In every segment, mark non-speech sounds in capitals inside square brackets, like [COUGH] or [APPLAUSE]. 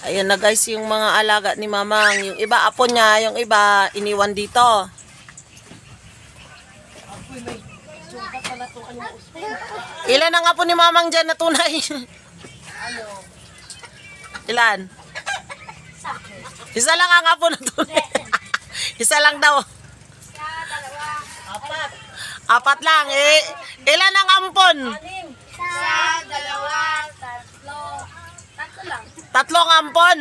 Ayun na guys, yung mga alaga ni Mamang. Yung iba, apo niya. Yung iba, iniwan dito. Ilan ang apo ni Mamang dyan na tunay? Ilan? Isa lang ang apo na tunay. [LAUGHS] Isa lang daw. Apat. Apat lang. Eh, ilan ang ampon? Isa, dalawa. Tatlong ampon.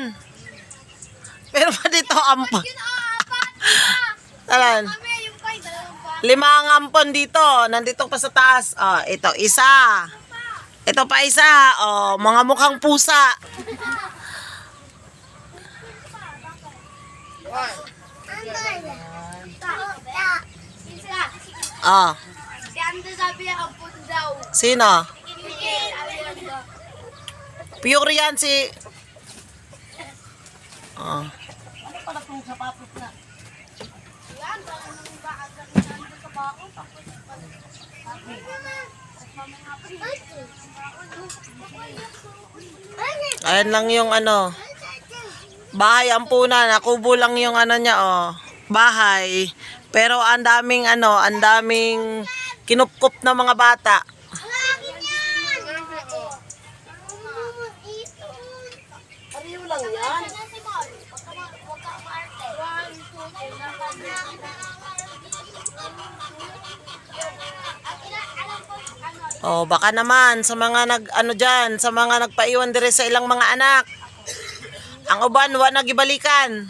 Pero pa dito ampon. Ah. Talan. [LAUGHS] Kami, yung kay dalawang pa. Lima ang ampon dito. Nandito pa sa taas. Oh, ito, isa. Ito pa isa. Oh, mga mukhang pusa. Isa. Oh, Si Ando sabi niya, Hindi, ano. Pure yan si... Oh. Yan, baka nang baka ganun nandun sa bako. Tapos, Ayan lang yung ano. Bahay ampunan. Nakubo lang yung ano niya, oh. Bahay. Pero ang daming ano, ang daming kinupkup na mga bata. Oh, baka naman sa mga nag ano diyan, sa mga nagpaiwan dire sa ilang mga anak. Ang uban wa nagibalikan.